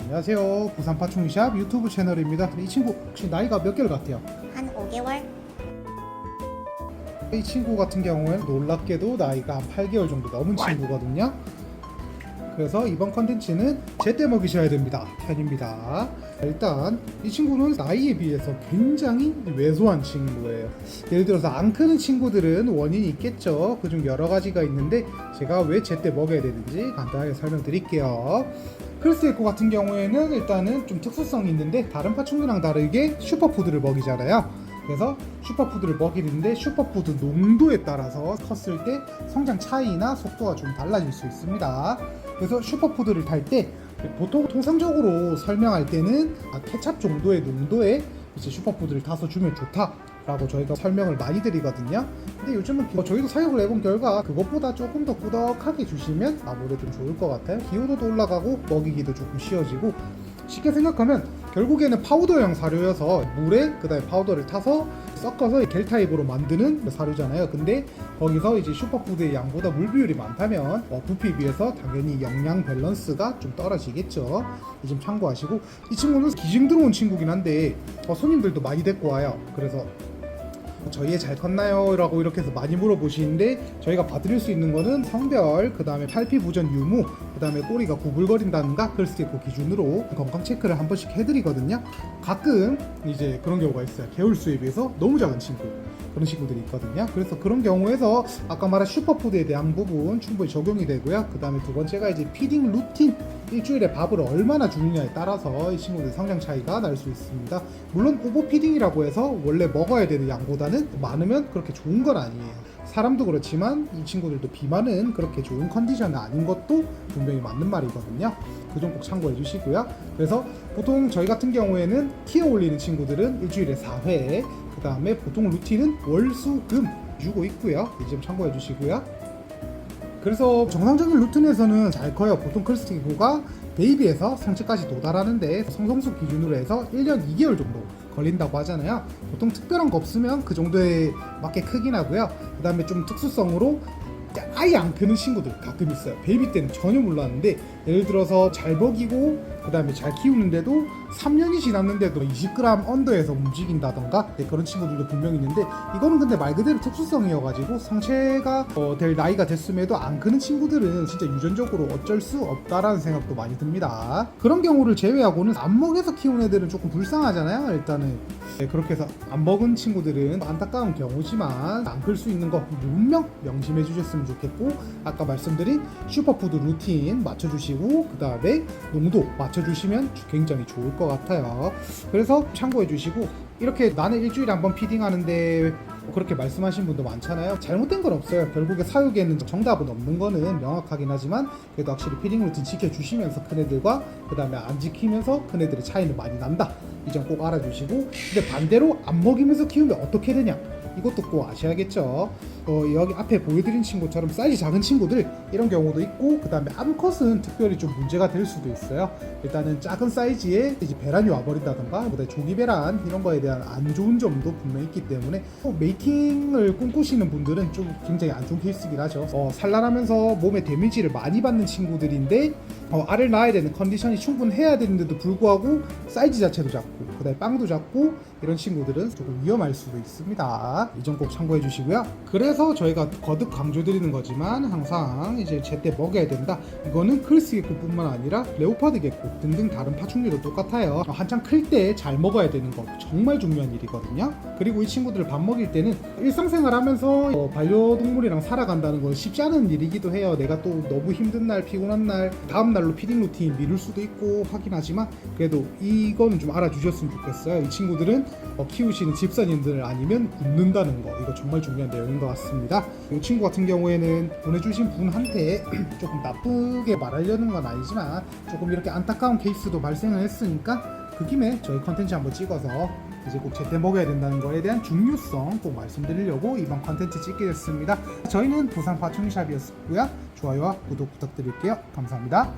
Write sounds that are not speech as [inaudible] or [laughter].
안녕하세요. 부산 파충샵 유튜브 채널입니다. 이 친구 혹시 나이가 몇 개월 같아요? 한 5개월? 이 친구 같은 경우에는 놀랍게도 나이가 한 8개월 정도 넘은 친구거든요. 그래서 이번 컨텐츠는 제때 먹이셔야 됩니다. 편입니다. 일단 이 친구는 나이에 비해서 굉장히 왜소한 친구예요. 예를 들어서 안 크는 친구들은 원인이 있겠죠. 그중 여러 가지가 있는데 제가 왜 제때 먹여야 되는지 간단하게 설명드릴게요. 크리스 에코 같은 경우에는 일단은 좀 특수성이 있는데 다른 파충류랑 다르게 슈퍼푸드를 먹이잖아요. 그래서 슈퍼푸드를 먹이는데 슈퍼푸드 농도에 따라서 컸을 때 성장 차이나 속도가 좀 달라질 수 있습니다. 그래서 슈퍼푸드를 탈때 보통 통상적으로 설명할 때는 아, 케찹 정도의 농도의 이제 슈퍼푸드를 타서 주면 좋다 라고 저희가 설명을 많이 드리거든요. 근데 요즘은 뭐 저희도 사육을 해본 결과 그것보다 조금 더 꾸덕하게 주시면 아무래도 좀 좋을 것 같아요. 기호도도 올라가고 먹이기도 조금 쉬워지고 쉽게 생각하면 결국에는 파우더형 사료여서 물에 그다음에 파우더를 타서 섞어서 겔 타입으로 만드는 사료잖아요. 근데 거기서 이제 슈퍼푸드의 양보다 물 비율이 많다면 어, 부피에 비해서 당연히 영양 밸런스가 좀 떨어지겠죠. 이 점 참고하시고 이 친구는 기증 들어온 친구긴 한데 어, 손님들도 많이 데리고 와요. 그래서 저희 애잘 컸나요? 라고 이렇게 해서 많이 물어보시는데 저희가 봐드릴 수 있는 거는 성별, 그 다음에 팔피 부전 유무, 그 다음에 꼬리가 구불거린다든가 그럴 수도 있고 기준으로 건강 체크를 한 번씩 해드리거든요. 가끔 이제 그런 경우가 있어요. 개월수에 비해서 너무 작은 친구. 그런 친구들이 있거든요. 그래서 그런 경우에서 아까 말한 슈퍼푸드에 대한 부분 충분히 적용이 되고요. 그 다음에 두 번째가 이제 피딩 루틴 일주일에 밥을 얼마나 주느냐에 따라서 이 친구들 성장 차이가 날 수 있습니다. 물론 오버 피딩이라고 해서 원래 먹어야 되는 양보다는 많으면 그렇게 좋은 건 아니에요. 사람도 그렇지만 이 친구들도 비만은 그렇게 좋은 컨디션이 아닌 것도 분명히 맞는 말이거든요. 그 점 꼭 참고해 주시고요. 그래서 보통 저희 같은 경우에는 티어 올리는 친구들은 일주일에 4회, 그 다음에 보통 루틴은 월수금 주고 있고요. 이 점 참고해 주시고요. 그래서 정상적인 루틴에서는 잘 커요. 보통 크리스티고가 베이비에서 성체까지 도달하는데 성성수 기준으로 해서 1년 2개월 정도 걸린다고 하잖아요. 보통 특별한 거 없으면 그 정도에 맞게 크긴 하고요. 그 다음에 좀 특수성으로 아예 안 크는 친구들 가끔 있어요. 베이비 때는 전혀 몰랐는데 예를 들어서 잘 먹이고 그 다음에 잘 키우는데도 3년이 지났는데도 20g 언더에서 움직인다던가 네, 그런 친구들도 분명히 있는데 이거는 근데 말 그대로 특수성이어가지고 성체가 어, 될 나이가 됐음에도 안 크는 친구들은 진짜 유전적으로 어쩔 수 없다라는 생각도 많이 듭니다. 그런 경우를 제외하고는 안 먹여서 키운 애들은 조금 불쌍하잖아요. 일단은 네, 그렇게 해서 안 먹은 친구들은 안타까운 경우지만 안 클 수 있는 거 분명 명심해 주셨으면 좋겠고 아까 말씀드린 슈퍼푸드 루틴 맞춰주시고 그 다음에 농도 맞춰 주시면 굉장히 좋을 것 같아요 그래서 참고해 주시고 이렇게 나는 일주일에 한 번 피딩하는데 뭐 그렇게 말씀하신 분도 많잖아요. 잘못된 건 없어요. 결국에 사육에는 정답은 없는 거는 명확하긴 하지만 그래도 확실히 피딩 루틴 지켜주시면서 큰 애들과 그 다음에 안 지키면서 큰 애들의 차이는 많이 난다. 이 점 꼭 알아주시고 근데 반대로 안 먹이면서 키우면 어떻게 되냐? 이것도 꼭 아셔야겠죠. 어, 여기 앞에 보여드린 친구처럼 사이즈 작은 친구들 이런 경우도 있고 그 다음에 암컷은 특별히 좀 문제가 될 수도 있어요. 일단은 작은 사이즈에 이제 배란이 와버린다던가 그다음에 조기 배란 이런 거에 대한 안 좋은 점도 분명히 있기 때문에 또 메이킹을 꿈꾸시는 분들은 좀 굉장히 안 좋은 케이스긴 하죠. 어, 산란하면서 몸에 데미지를 많이 받는 친구들인데 어, 알을 낳아야 되는 컨디션이 충분해야 되는데도 불구하고 사이즈 자체도 작고 그다음에 빵도 작고 이런 친구들은 조금 위험할 수도 있습니다. 이 점 꼭 참고해 주시고요. 그래서 저희가 거듭 강조드리는 거지만 항상 이제 제때 먹여야 된다. 이거는 크리스 개코뿐만 아니라 레오파드 개코 등등 다른 파충류도 똑같아요. 어, 한창 클때 잘 먹어야 되는 거 정말 중요한 일이거든요. 그리고 이 친구들을 밥 먹일 때는 일상생활 하면서 어, 반려동물이랑 살아간다는 건 쉽지 않은 일이기도 해요. 내가 또 너무 힘든 날, 피곤한 날, 다음 날로 피딩 루틴 미룰 수도 있고 하긴 하지만 그래도 이거는 좀 알아주셨으면 좋겠어요. 이 친구들은 어, 키우시는 집사님들 아니면 굶는다는 거 이거 정말 중요한 내용인 것 같습니다. 이 친구 같은 경우에는 보내주신 분한테 [clears throat] 조금 나쁘게 말하려는 건 아니지만 조금 이렇게 안타까운 케이스도 발생을 했으니까 그 김에 저희 컨텐츠 한번 찍어서 이제 꼭 제때 먹어야 된다는 거에 대한 중요성 꼭 말씀드리려고 이번 컨텐츠 찍게 됐습니다. 저희는 부산 파충샵이었고요. 좋아요와 구독 부탁드릴게요. 감사합니다.